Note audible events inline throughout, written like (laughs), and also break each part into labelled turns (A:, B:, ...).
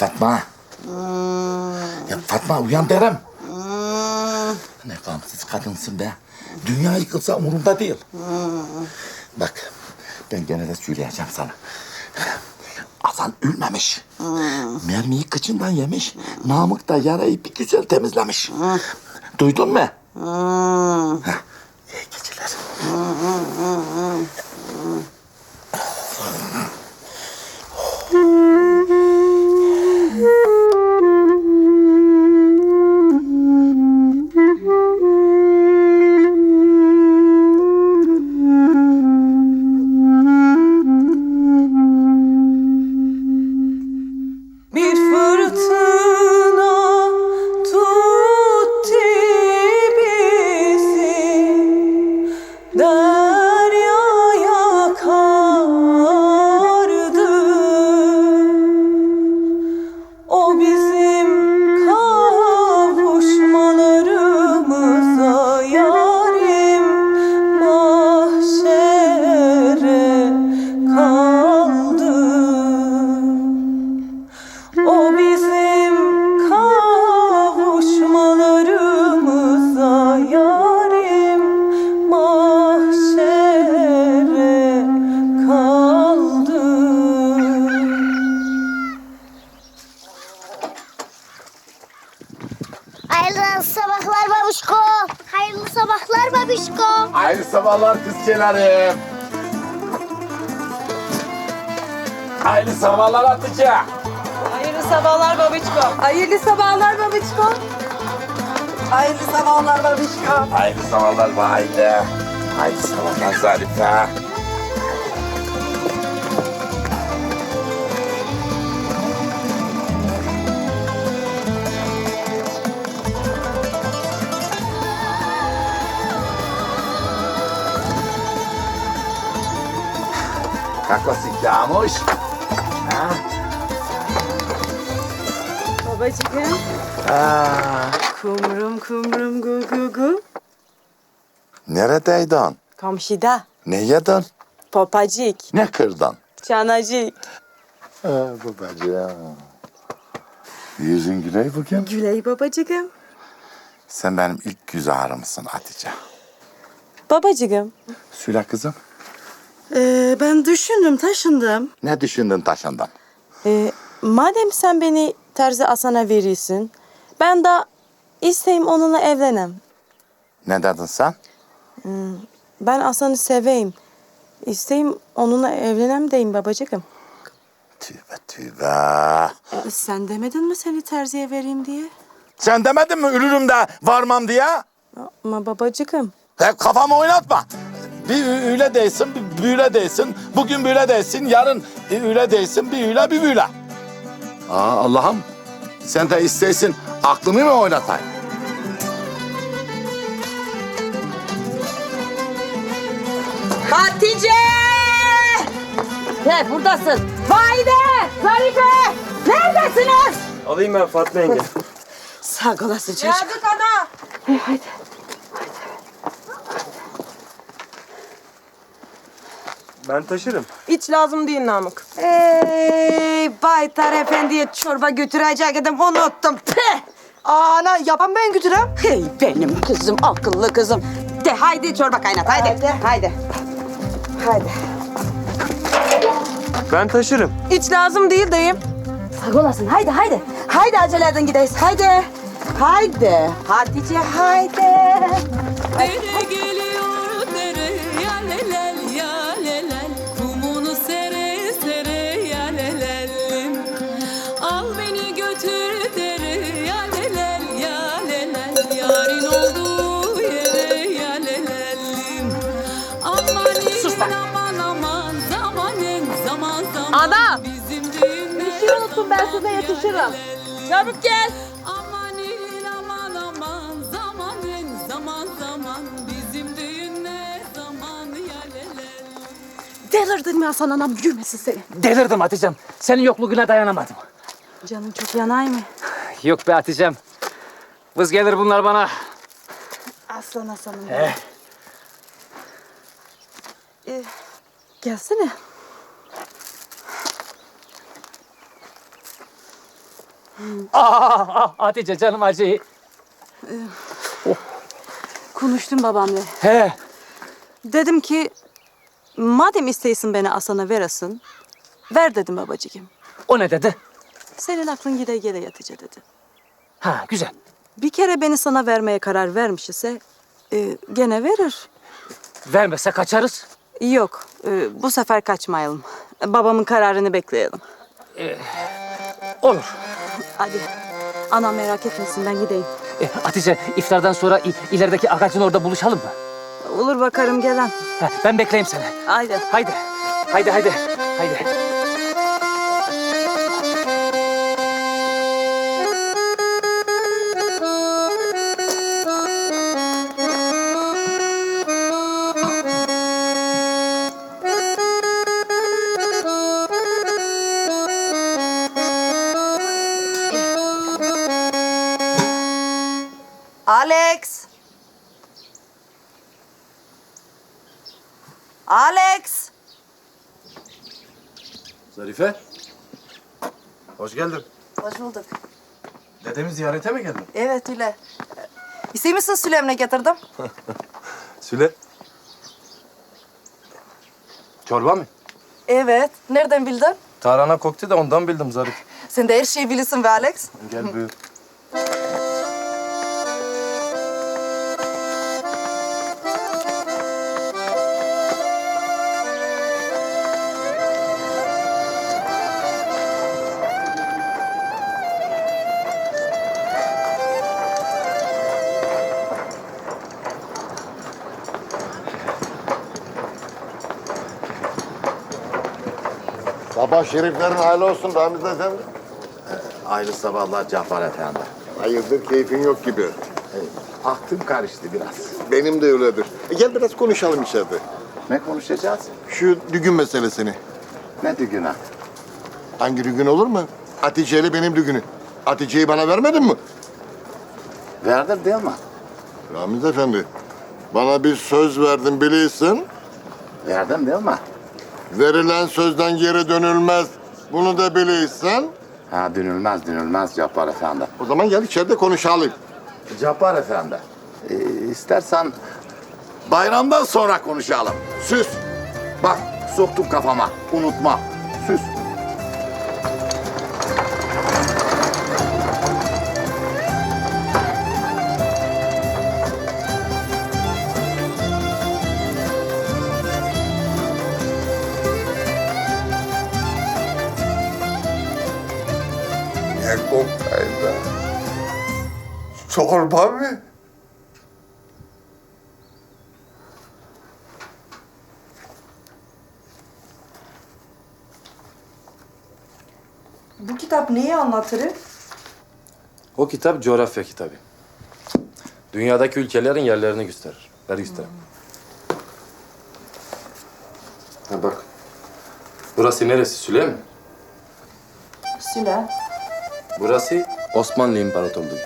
A: Fatma. Ya Fatma uyan derim. Ne gamsız kadınsın be. Dünya yıkılsa umurumda değil. Bak ben gene de söyleyeceğim sana. Hasan ölmemiş. Mermiyi kıçından yemiş. Namık da yarayı bir güzel temizlemiş. Duydun mu? Heh, kızçelerim. Hayırlı sabahlar Hatice.
B: Hayırlı sabahlar babiçko. Hayırlı sabahlar babiçko. Hayırlı sabahlar babişko.
A: Hayırlı sabahlar Vahide. Hayırlı sabahlar Zarife. Kakası yağmış. Ha?
B: Babacığım.
A: Ha.
B: Kumrum kumrum gu gu gu.
A: Neredeydin?
B: Komşida.
A: Ne yedin?
B: Popacık.
A: Ne kırdın?
B: Çanacık.
A: Ha, babacığım. Yüzün güley bugün.
B: Güley babacığım.
A: Sen benim ilk göz ağrımsın Hatice.
B: Babacığım.
A: Söyle kızım.
B: Ee, ben düşündüm taşındım.
A: Ne düşündün taşından?
B: Ee, madem sen beni terzi Hasan'a verirsin. Ben de isteyim onunla evlenem.
A: Ne dedin sen?
B: Ben Hasan'ı seveyim. İsteyim onunla evlenem deyim babacığım.
A: Tübe tübe.
B: E, Sen demedin mi seni terziye vereyim diye?
A: Sen demedin mi ölürüm de varmam diye?
B: Ama babacığım.
A: Hep kafamı oynatma. Bir ü- öyle değilsin, bir böyle değilsin. Bugün böyle değilsin, yarın öyle değilsin, bir öyle bir böyle. Aa Allah'ım, sen de istesin aklımı mı oynatayım?
C: Hatice! He buradasın. Vahide! Zarife! Neredesiniz?
D: Alayım ben Fatma yenge.
C: Sağ olasın çocuk.
B: ana.
D: Ben taşırım.
B: Hiç lazım değil Namık.
C: Ey Baytar Efendi'ye çorba götürecek idim unuttum. Peh!
B: Ana yapan ben götürem.
C: Hey benim kızım akıllı kızım. De haydi çorba kaynat haydi. Haydi. Haydi. Haydi.
D: Ben taşırım.
B: Hiç lazım değil dayım.
C: Sağ olasın haydi haydi. Haydi acele edin gideyiz haydi. Haydi. Hatice haydi.
E: Dere zaman zaman
C: Bir şey unuttum ben size yetişirim.
B: Çabuk gel.
E: Amanin aman aman zamanen zaman zaman Bizim düğünler zaman
B: Delirdin mi Hasan anam gülmesin seni.
F: Delirdim Hatice'm. Senin yokluğuna dayanamadım.
B: Canın çok yanay mı?
F: Yok be Hatice'm. Vız gelir bunlar bana.
B: Aslan Hasan'ım.
F: Eh.
B: Ee, gelsene.
F: Ah, ah, Hatice canım acı.
B: Konuştum babamla.
F: He.
B: Dedim ki madem isteyesin beni Hasan'a veresin. Ver dedim babacığım.
F: O ne dedi?
B: Senin aklın gide gide yatıcı dedi.
F: Ha güzel.
B: Bir kere beni sana vermeye karar vermiş ise e, gene verir.
F: Vermese kaçarız.
B: Yok e, bu sefer kaçmayalım. Babamın kararını bekleyelim.
F: Olur.
B: Hadi. Anam merak etmesin ben gideyim.
F: E, Hatice iftardan sonra i- ilerideki ağacın orada buluşalım mı?
B: Olur bakarım gelen.
F: Ben bekleyeyim seni.
B: Haydi.
F: Haydi. Haydi haydi. Haydi.
G: Zarife. Hoş geldin.
C: Hoş bulduk.
G: Dedemi ziyarete mi geldin?
C: Evet öyle. İster misin Süleyman'a getirdim? (laughs)
G: Süle. Çorba mı?
C: Evet. Nereden bildin?
G: Tarhana koktu da ondan bildim Zarif.
C: Sen de her şeyi bilirsin be Alex.
G: Gel buyur.
H: Sabah şeriflerin hayırlı olsun Ramiz Efendi.
A: Hayırlı sabahlar Cafer Efendi.
H: Hayırdır keyfin yok gibi.
A: Aklım karıştı biraz.
H: Benim de öyledir. E gel biraz konuşalım içeride.
A: Ne konuşacağız?
H: Şu düğün meselesini.
A: Ne düğüne?
H: Hangi düğün olur mu? Hatice ile benim düğünü. Hatice'yi bana vermedin mi?
A: Verdim değil mi?
H: Ramiz Efendi, bana bir söz verdin biliyorsun.
A: Verdim değil mi?
H: Verilen sözden geri dönülmez. Bunu da biliyorsun.
A: Ha dönülmez dönülmez Cafer Efendi.
H: O zaman gel içeride konuşalım.
A: Cafer Efendi. Ee, istersen bayramdan sonra konuşalım. Süs. Bak soktum kafama. Unutma. Süs.
H: Ne koktaydı? Çorba mı?
C: Bu kitap neyi anlatır?
G: O kitap coğrafya kitabı. Dünyadaki ülkelerin yerlerini gösterir. Ver göstereyim. Ha bak. Burası neresi Süleyman?
C: Süle.
G: Burası Osmanlı İmparatorluğu.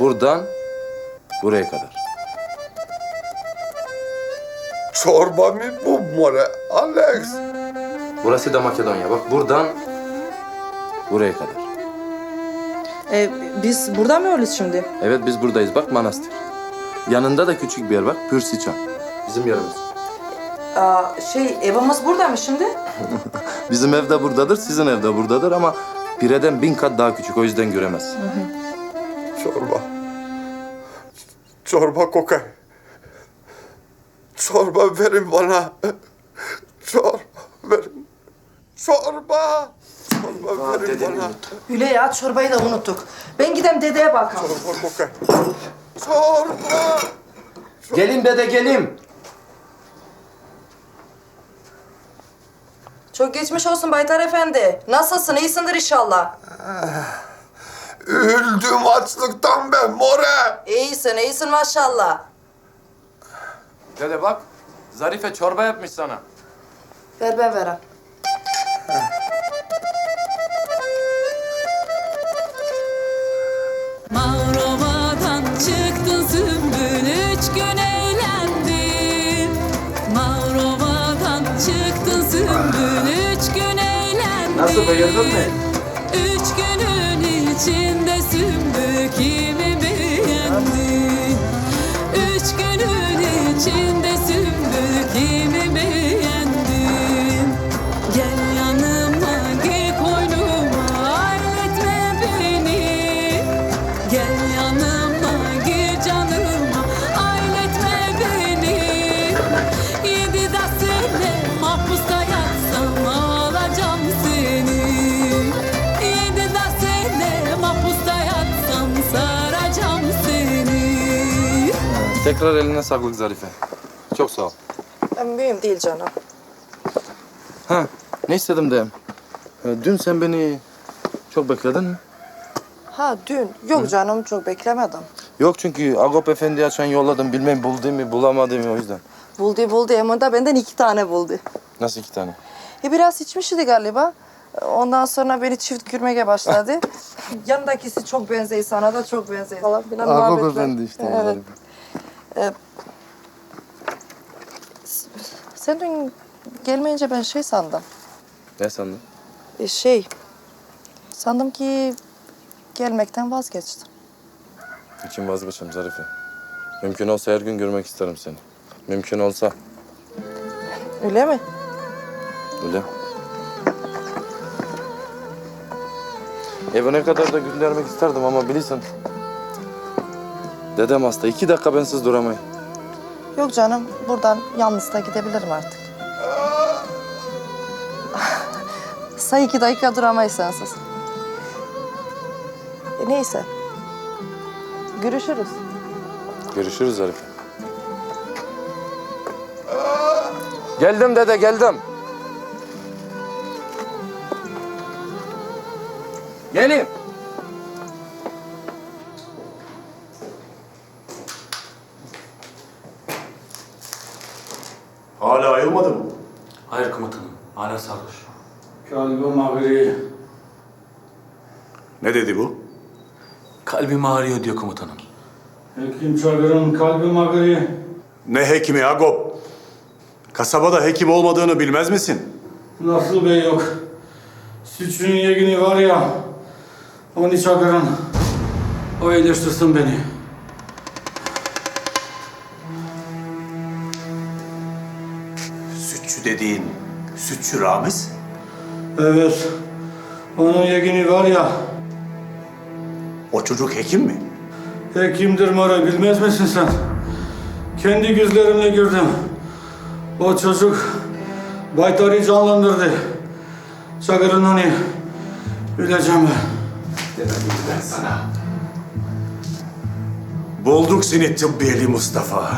G: Buradan buraya kadar.
H: Çorba mı bu more Alex?
G: Burası da Makedonya. Bak buradan buraya kadar.
C: E, biz burada mı ölüz şimdi?
G: Evet biz buradayız. Bak manastır. Yanında da küçük bir yer bak. Pürsiçan. Bizim yerimiz.
C: Aa, şey evimiz burada mı şimdi? (laughs)
G: Bizim ev de buradadır, sizin ev de buradadır ama Pire'den bin kat daha küçük. O yüzden göremez.
H: Çorba. Çorba kokay. Çorba verin bana. Çorba verin. Çorba. Çorba verin bana.
C: Öyle ya çorbayı da unuttuk. Ben gidem dedeye bakalım.
H: Çorba kokay. Çorba.
G: Gelin dede gelin.
C: Çok geçmiş olsun Baytar Efendi. Nasılsın? İyisindir inşallah.
H: Öldüm açlıktan ben more.
C: İyisin, iyisin maşallah.
G: Dede bak. Zarife çorba yapmış sana.
C: Ver ben verem.
E: Nasıl bayıldın mı? Üç günün içinde sümbü kimi beğendi? Üç
G: günün içinde
E: sümbü kimi
G: Tekrar eline sağlık Zarife. Çok sağ ol.
C: Mühim değil canım.
G: Ha, ne istedim de. e, Dün sen beni çok bekledin mi?
C: Ha dün. Yok canım çok beklemedim.
G: Yok çünkü Agop Efendi'ye açan yolladım. Bilmem buldu mu bulamadı mı o yüzden.
C: Buldu buldu ama da benden iki tane buldu.
G: Nasıl iki tane?
C: E biraz içmişti galiba. Ondan sonra beni çift gülmeye başladı. (laughs) Yanındakisi çok benzeyi sana da çok benzeyi falan filan
G: Agop
C: muhabbetler.
G: Efendi işte.
C: Evet.
G: Zarife.
C: Sen dün gelmeyince ben şey sandım.
G: Ne sandın?
C: E, şey, sandım ki gelmekten vazgeçtin.
G: İçim vazgeçim Zarife. Mümkün olsa her gün görmek isterim seni. Mümkün olsa.
C: Öyle mi?
G: Öyle. Evine kadar da göndermek isterdim ama bilirsin. Dedem hasta. iki dakika bensiz duramayın.
C: Yok canım, buradan yalnız da gidebilirim artık. (laughs) Say iki dakika duramayız sensiz. E, neyse. Görüşürüz.
G: Görüşürüz Zarife. Geldim dede geldim. Gelin.
I: Ne dedi bu?
F: Kalbim ağrıyor diyor komutanım.
D: Hekim Çakır'ın kalbim ağrıyor.
I: Ne hekimi Agop? Kasabada hekim olmadığını bilmez misin?
D: Nasıl bey yok. Sütçünün yegini var ya. Onu Çakır'ın. O iyileştirsin beni.
I: Sütçü dediğin Sütçü Ramiz?
D: Evet. Onun yegini var ya.
I: O çocuk hekim mi?
D: Hekimdir Mara bilmez misin sen? Kendi gözlerimle gördüm. O çocuk Baytar'ı canlandırdı. Çakır'ın onu öleceğim ben.
I: Demedim ben sana. Bulduk seni tıbbiyeli Mustafa.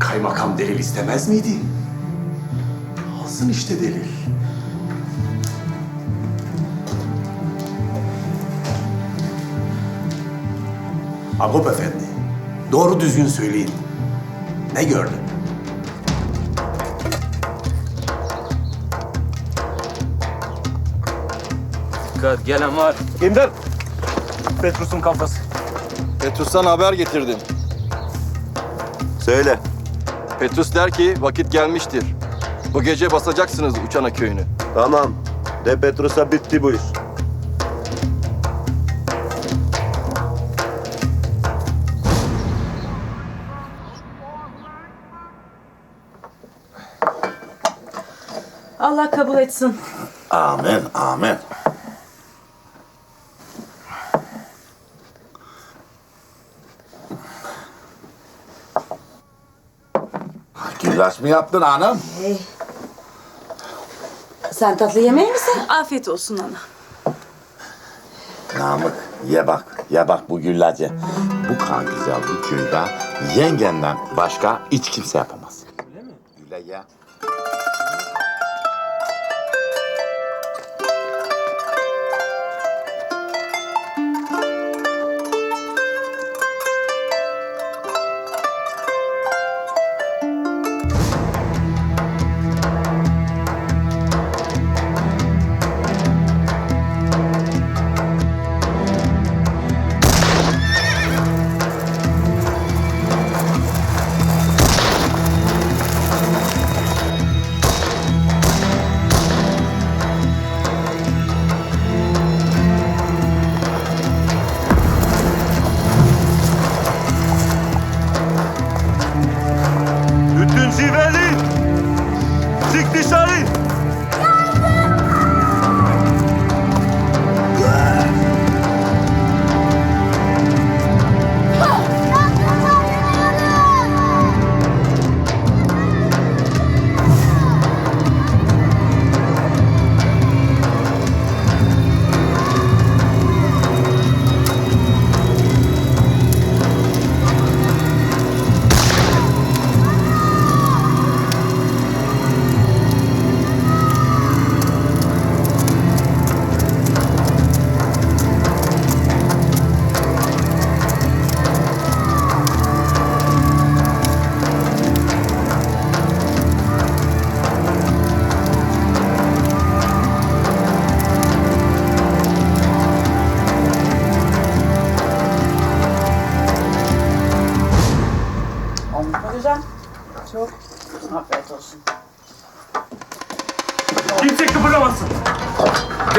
I: Kaymakam delil istemez miydi? Alsın işte delil. Agop Efendi, doğru düzgün söyleyin. Ne gördün?
J: Dikkat gelen var.
D: Kimdir? Petrus'un kafası.
K: Petrus'tan haber getirdim.
B: Söyle.
K: Petrus der ki vakit gelmiştir. Bu gece basacaksınız Uçana köyünü.
B: Tamam. De Petrus'a bitti bu iş.
C: Allah kabul etsin.
A: Amin, amin. Güllaç mı yaptın hanım?
L: Sen tatlı yemeği misin?
C: Afiyet olsun ana.
A: Namık ye bak, ye bak bu güllacı. Bu kan güzel bu köyde yengenden başka hiç kimse yapamaz.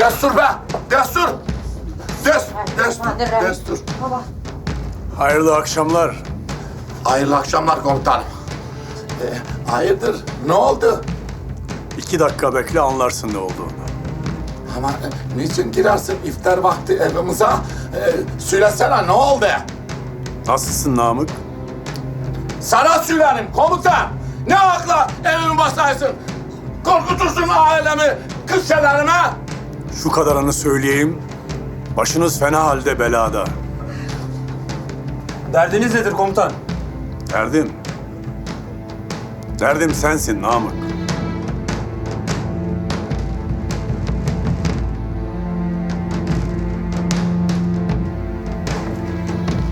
A: Destur be! Destur! Des, destur, destur.
I: Hayırlı akşamlar.
A: Hayırlı akşamlar komutanım. Ee, hayırdır? Ne oldu?
I: İki dakika bekle anlarsın ne olduğunu.
A: Ama e, niçin girersin iftar vakti evimize? Ee, söylesene ne oldu?
I: Nasılsın Namık?
A: Sana söylerim komutan. Ne akla evimi basaysın? Korkutursun ailemi, kızçelerimi.
I: Şu kadarını söyleyeyim. Başınız fena halde belada.
J: Derdiniz nedir komutan?
I: Derdim. Derdim sensin Namık.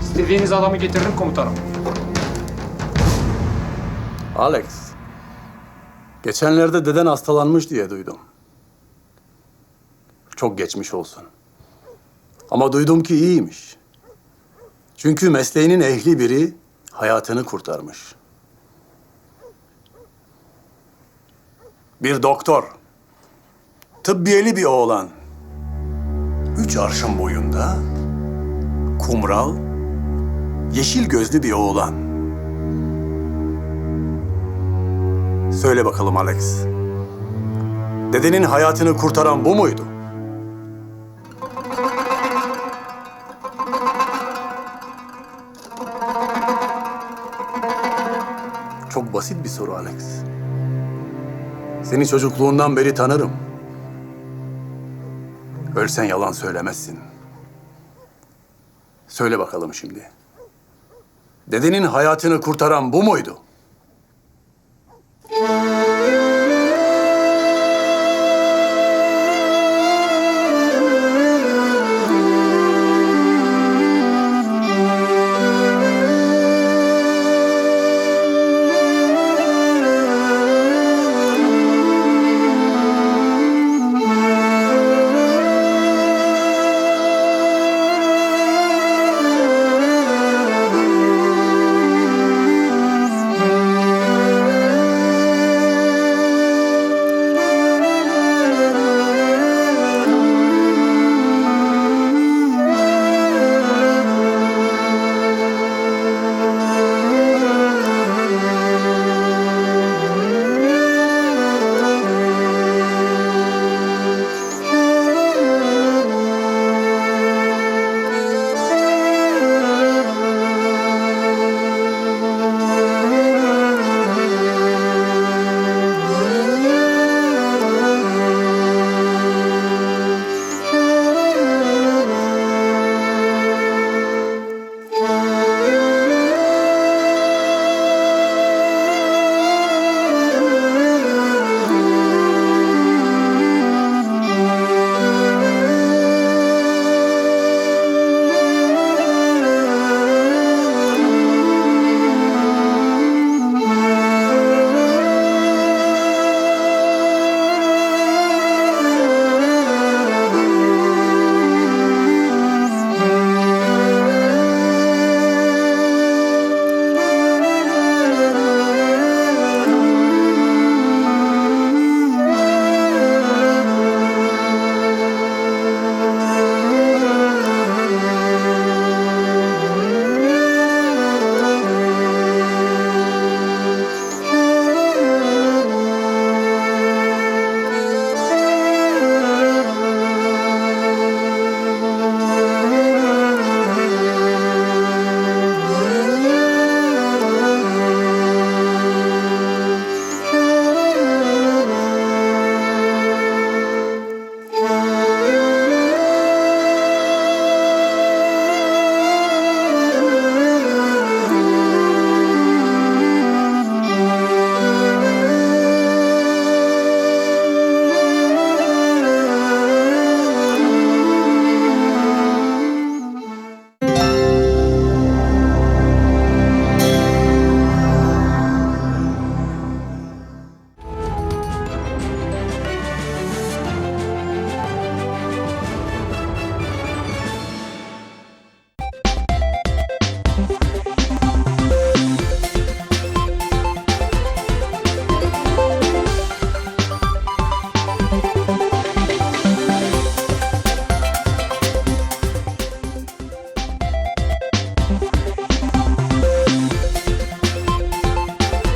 D: İstediğiniz adamı getiririm komutanım.
I: Alex. Geçenlerde deden hastalanmış diye duydum. Çok geçmiş olsun. Ama duydum ki iyiymiş. Çünkü mesleğinin ehli biri hayatını kurtarmış. Bir doktor. Tıbbiyeli bir oğlan. Üç arşın boyunda. Kumral. Yeşil gözlü bir oğlan. Söyle bakalım Alex. Dedenin hayatını kurtaran bu muydu? Basit bir soru Alex. Seni çocukluğundan beri tanırım. Ölsen yalan söylemezsin. Söyle bakalım şimdi. Dedenin hayatını kurtaran bu muydu?